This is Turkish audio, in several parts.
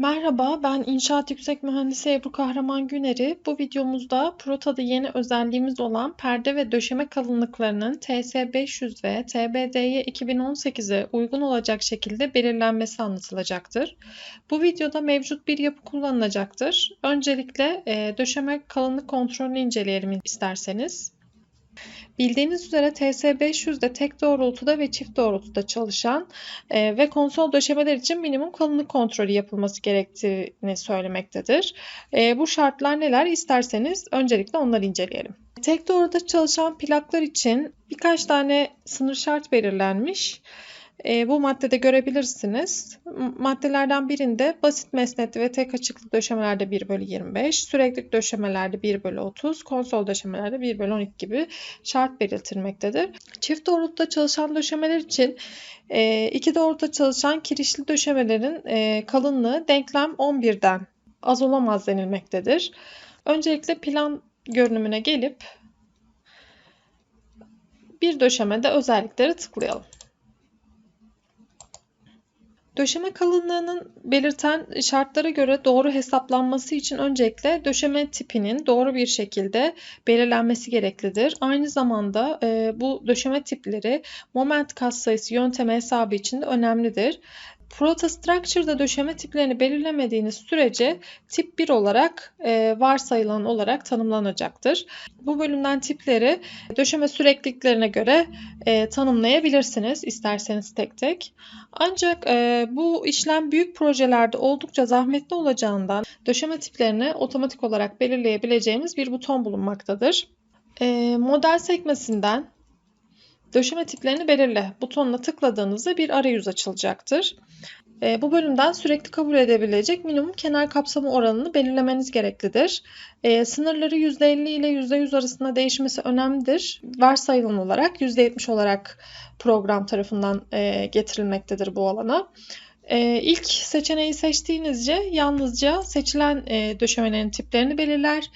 Merhaba, ben İnşaat Yüksek Mühendisi Ebru Kahraman Güneri. Bu videomuzda Prota'da yeni özelliğimiz olan perde ve döşeme kalınlıklarının TS500 ve TBD'ye 2018'e uygun olacak şekilde belirlenmesi anlatılacaktır. Bu videoda mevcut bir yapı kullanılacaktır. Öncelikle e, döşeme kalınlık kontrolünü inceleyelim isterseniz. Bildiğiniz üzere TS500'de tek doğrultuda ve çift doğrultuda çalışan e, ve konsol döşemeler için minimum kalınlık kontrolü yapılması gerektiğini söylemektedir. E, bu şartlar neler? İsterseniz öncelikle onları inceleyelim. Tek doğrultuda çalışan plaklar için birkaç tane sınır şart belirlenmiş. E, bu maddede görebilirsiniz. Maddelerden birinde basit mesnetli ve tek açıklı döşemelerde 1 bölü 25, sürekli döşemelerde 1 bölü 30, konsol döşemelerde 1 bölü 12 gibi şart belirtilmektedir. Çift doğrultuda çalışan döşemeler için e, iki doğrultuda çalışan kirişli döşemelerin e, kalınlığı denklem 11'den az olamaz denilmektedir. Öncelikle plan görünümüne gelip bir döşemede özellikleri tıklayalım. Döşeme kalınlığının belirten şartlara göre doğru hesaplanması için öncelikle döşeme tipinin doğru bir şekilde belirlenmesi gereklidir. Aynı zamanda e, bu döşeme tipleri moment katsayısı yöntemi hesabı için de önemlidir. Protostructure'da döşeme tiplerini belirlemediğiniz sürece tip 1 olarak e, varsayılan olarak tanımlanacaktır. Bu bölümden tipleri döşeme sürekliliklerine göre e, tanımlayabilirsiniz isterseniz tek tek. Ancak e, bu işlem büyük projelerde oldukça zahmetli olacağından döşeme tiplerini otomatik olarak belirleyebileceğimiz bir buton bulunmaktadır. E, model sekmesinden Döşeme tiplerini belirle butonuna tıkladığınızda bir arayüz açılacaktır. E, bu bölümden sürekli kabul edebilecek minimum kenar kapsamı oranını belirlemeniz gereklidir. E, sınırları %50 ile %100 arasında değişmesi önemlidir. Varsayılan olarak %70 olarak program tarafından e, getirilmektedir bu alana. Ee, ilk seçeneği seçtiğinizce yalnızca seçilen e, döşemelerin tiplerini belirler.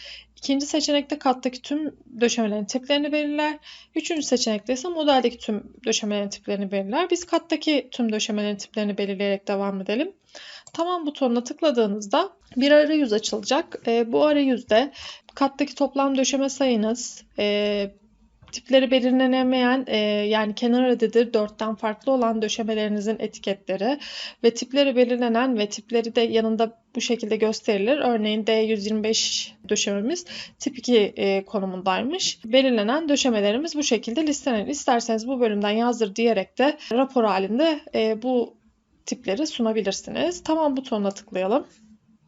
İkinci seçenekte kattaki tüm döşemelerin tiplerini belirler. Üçüncü seçenekte ise modeldeki tüm döşemelerin tiplerini belirler. Biz kattaki tüm döşemelerin tiplerini belirleyerek devam edelim. Tamam butonuna tıkladığınızda bir arayüz açılacak. E, bu arayüzde kattaki toplam döşeme sayınız, e, tipleri belirlenemeyen e, yani kenar adedi 4'ten farklı olan döşemelerinizin etiketleri ve tipleri belirlenen ve tipleri de yanında bu şekilde gösterilir. Örneğin D125 döşememiz tip 2 e, konumundaymış. Belirlenen döşemelerimiz bu şekilde listelenir. İsterseniz bu bölümden yazdır diyerek de rapor halinde e, bu tipleri sunabilirsiniz. Tamam butonuna tıklayalım.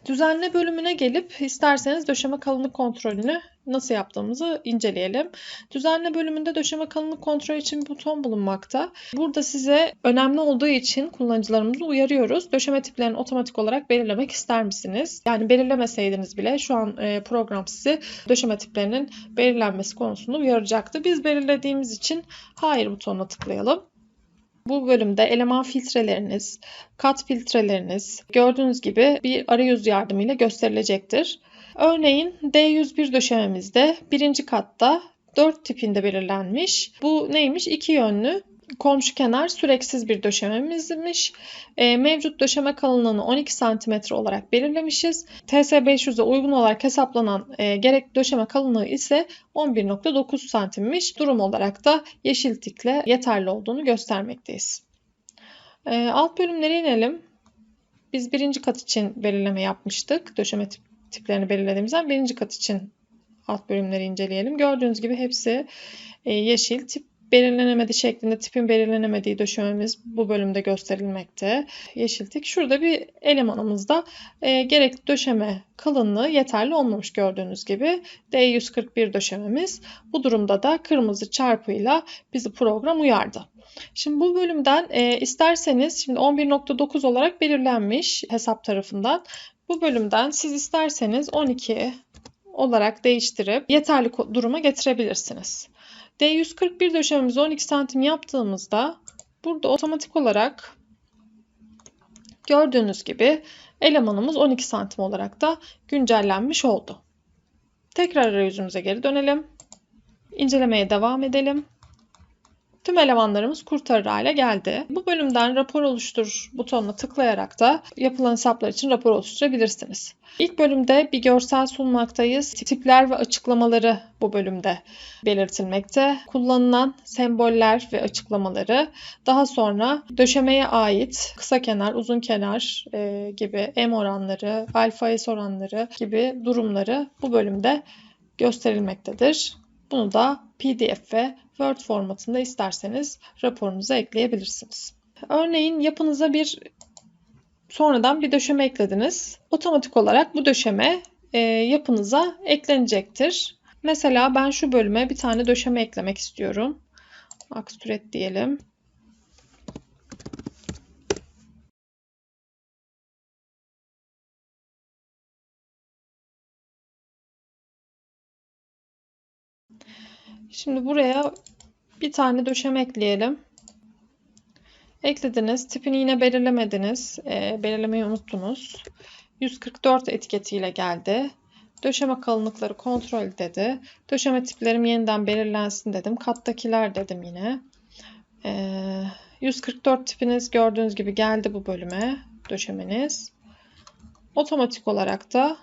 Düzenle bölümüne gelip isterseniz döşeme kalınlık kontrolünü nasıl yaptığımızı inceleyelim. Düzenle bölümünde döşeme kalınlık kontrol için bir buton bulunmakta. Burada size önemli olduğu için kullanıcılarımızı uyarıyoruz. Döşeme tiplerini otomatik olarak belirlemek ister misiniz? Yani belirlemeseydiniz bile şu an e, program sizi döşeme tiplerinin belirlenmesi konusunda uyaracaktı. Biz belirlediğimiz için hayır butonuna tıklayalım. Bu bölümde eleman filtreleriniz, kat filtreleriniz gördüğünüz gibi bir arayüz yardımıyla gösterilecektir. Örneğin D101 döşememizde birinci katta 4 tipinde belirlenmiş. Bu neymiş? İki yönlü komşu kenar süreksiz bir döşememizmiş. E, mevcut döşeme kalınlığını 12 cm olarak belirlemişiz. TS500'e uygun olarak hesaplanan e, gerek döşeme kalınlığı ise 11.9 cm'miş. Durum olarak da yeşil tikle yeterli olduğunu göstermekteyiz. E, alt bölümlere inelim. Biz birinci kat için belirleme yapmıştık. Döşeme tiplerini belirlediğimizden birinci kat için alt bölümleri inceleyelim. Gördüğünüz gibi hepsi e, yeşil tip belirlenemedi şeklinde tipin belirlenemediği döşememiz bu bölümde gösterilmekte. Yeşil tik. Şurada bir elemanımızda e, gerekli döşeme kalınlığı yeterli olmamış gördüğünüz gibi. D141 döşememiz. Bu durumda da kırmızı çarpıyla bizi program uyardı. Şimdi bu bölümden e, isterseniz şimdi 11.9 olarak belirlenmiş hesap tarafından. Bu bölümden siz isterseniz 12 olarak değiştirip yeterli duruma getirebilirsiniz. D141 döşememizi 12 santim yaptığımızda burada otomatik olarak gördüğünüz gibi elemanımız 12 santim olarak da güncellenmiş oldu. Tekrar arayüzümüze geri dönelim. İncelemeye devam edelim. Tüm elemanlarımız kurtarır hale geldi. Bu bölümden rapor oluştur butonuna tıklayarak da yapılan hesaplar için rapor oluşturabilirsiniz. İlk bölümde bir görsel sunmaktayız. Tipler ve açıklamaları bu bölümde belirtilmekte. Kullanılan semboller ve açıklamaları daha sonra döşemeye ait kısa kenar, uzun kenar e, gibi M oranları, alfa S oranları gibi durumları bu bölümde gösterilmektedir. Bunu da PDF ve Word formatında isterseniz raporunuza ekleyebilirsiniz. Örneğin yapınıza bir sonradan bir döşeme eklediniz. Otomatik olarak bu döşeme e, yapınıza eklenecektir. Mesela ben şu bölüme bir tane döşeme eklemek istiyorum. Akstüret diyelim. Şimdi buraya bir tane döşeme ekleyelim. Eklediniz. Tipini yine belirlemediniz. E, belirlemeyi unuttunuz. 144 etiketiyle geldi. Döşeme kalınlıkları kontrol dedi. Döşeme tiplerim yeniden belirlensin dedim. Kattakiler dedim yine. E, 144 tipiniz gördüğünüz gibi geldi bu bölüme. Döşemeniz. Otomatik olarak da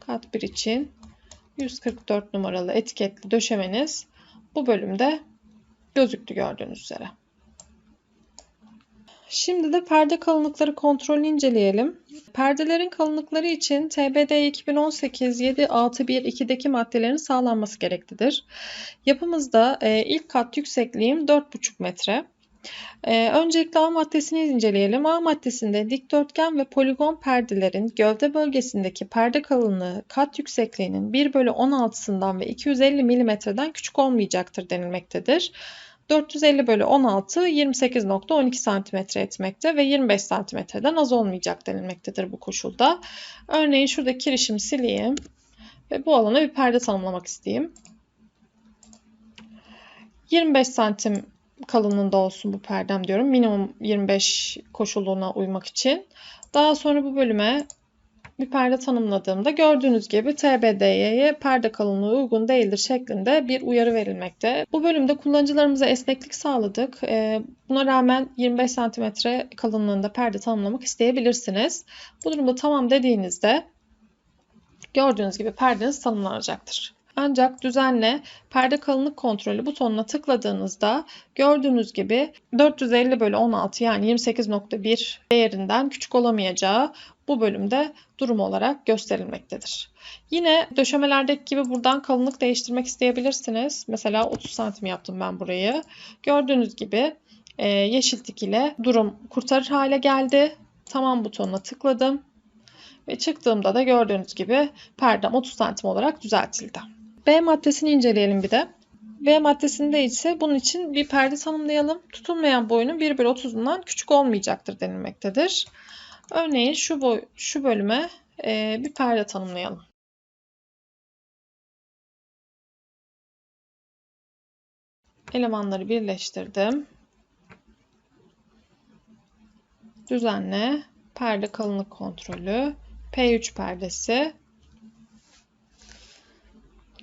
kat 1 için 144 numaralı etiketli döşemeniz bu bölümde gözüktü gördüğünüz üzere. Şimdi de perde kalınlıkları kontrolünü inceleyelim. Perdelerin kalınlıkları için TBD 2018 7612'deki maddelerin sağlanması gereklidir. Yapımızda e, ilk kat yüksekliğim 4,5 metre. Ee, öncelikle A maddesini inceleyelim. A maddesinde dikdörtgen ve poligon perdelerin gövde bölgesindeki perde kalınlığı kat yüksekliğinin 1 bölü 16'sından ve 250 mm'den küçük olmayacaktır denilmektedir. 450 bölü 16 28.12 cm etmekte ve 25 cm'den az olmayacak denilmektedir bu koşulda. Örneğin şurada kirişimi sileyim ve bu alana bir perde tanımlamak isteyeyim. 25 santim kalınlığında olsun bu perdem diyorum. Minimum 25 koşuluna uymak için. Daha sonra bu bölüme bir perde tanımladığımda gördüğünüz gibi TBD'ye perde kalınlığı uygun değildir şeklinde bir uyarı verilmekte. Bu bölümde kullanıcılarımıza esneklik sağladık. Ee, buna rağmen 25 cm kalınlığında perde tanımlamak isteyebilirsiniz. Bu durumda tamam dediğinizde gördüğünüz gibi perdeniz tanımlanacaktır. Ancak düzenle perde kalınlık kontrolü butonuna tıkladığınızda gördüğünüz gibi 450 bölü 16 yani 28.1 değerinden küçük olamayacağı bu bölümde durum olarak gösterilmektedir. Yine döşemelerdeki gibi buradan kalınlık değiştirmek isteyebilirsiniz. Mesela 30 santim yaptım ben burayı. Gördüğünüz gibi e, yeşil tik ile durum kurtarır hale geldi. Tamam butonuna tıkladım. Ve çıktığımda da gördüğünüz gibi perdem 30 santim olarak düzeltildi. B maddesini inceleyelim bir de. B maddesinde ise bunun için bir perde tanımlayalım. Tutulmayan boyunun 1 bölü 30'undan küçük olmayacaktır denilmektedir. Örneğin şu, boy, şu bölüme e, bir perde tanımlayalım. Elemanları birleştirdim. Düzenle perde kalınlık kontrolü P3 perdesi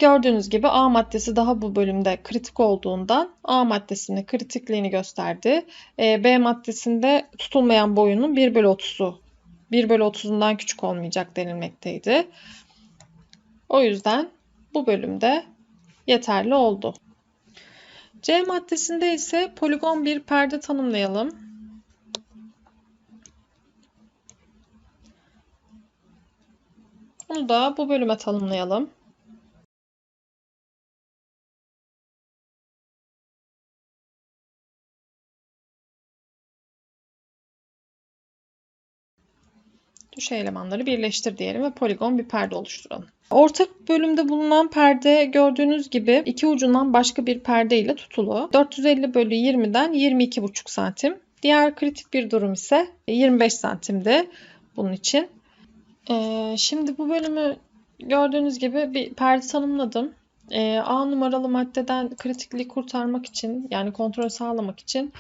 Gördüğünüz gibi A maddesi daha bu bölümde kritik olduğundan A maddesinin kritikliğini gösterdi. E, B maddesinde tutulmayan boyunun 1 bölü 30'u 1 bölü 30'undan küçük olmayacak denilmekteydi. O yüzden bu bölümde yeterli oldu. C maddesinde ise poligon bir perde tanımlayalım. Bunu da bu bölüme tanımlayalım. Düşey elemanları birleştir diyelim ve poligon bir perde oluşturalım. Ortak bölümde bulunan perde gördüğünüz gibi iki ucundan başka bir perde ile tutulu. 450 bölü 20'den 22,5 santim. Diğer kritik bir durum ise 25 santimdi bunun için. Ee, şimdi bu bölümü gördüğünüz gibi bir perde tanımladım. Ee, A numaralı maddeden kritikliği kurtarmak için yani kontrol sağlamak için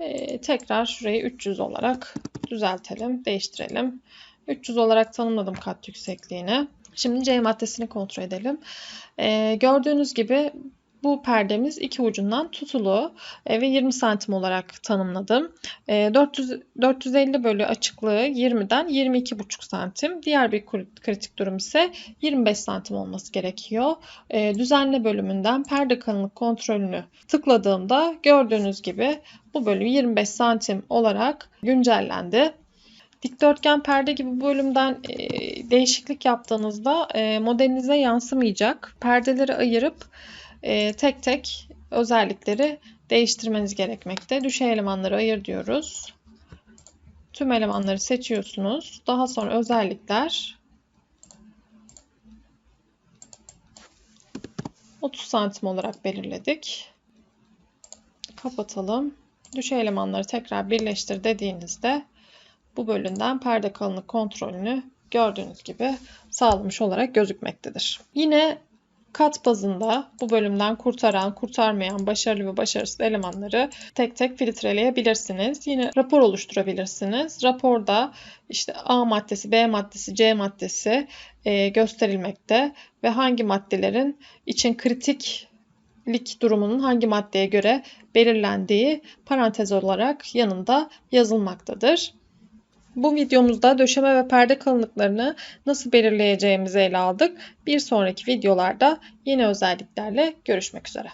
e, tekrar şurayı 300 olarak düzeltelim, değiştirelim. 300 olarak tanımladım kat yüksekliğini. Şimdi C maddesini kontrol edelim. Ee, gördüğünüz gibi Bu perdemiz iki ucundan tutulu e, ve 20 santim olarak tanımladım. E, 400, 450 bölü açıklığı 20'den 22,5 santim. Diğer bir kritik durum ise 25 santim olması gerekiyor. E, düzenle bölümünden perde kalınlık kontrolünü tıkladığımda gördüğünüz gibi bu bölüm 25 santim olarak güncellendi. Dikdörtgen perde gibi bölümden e, değişiklik yaptığınızda e, modelinize yansımayacak. Perdeleri ayırıp e, tek tek özellikleri değiştirmeniz gerekmekte. Düşey elemanları ayır diyoruz. Tüm elemanları seçiyorsunuz. Daha sonra özellikler 30 santim olarak belirledik. Kapatalım. Düşey elemanları tekrar birleştir dediğinizde bu bölümden perde kalınlık kontrolünü gördüğünüz gibi sağlamış olarak gözükmektedir. Yine kat bazında bu bölümden kurtaran, kurtarmayan, başarılı ve başarısız elemanları tek tek filtreleyebilirsiniz. Yine rapor oluşturabilirsiniz. Raporda işte A maddesi, B maddesi, C maddesi e, gösterilmekte ve hangi maddelerin için kritik lik durumunun hangi maddeye göre belirlendiği parantez olarak yanında yazılmaktadır. Bu videomuzda döşeme ve perde kalınlıklarını nasıl belirleyeceğimizi ele aldık. Bir sonraki videolarda yeni özelliklerle görüşmek üzere.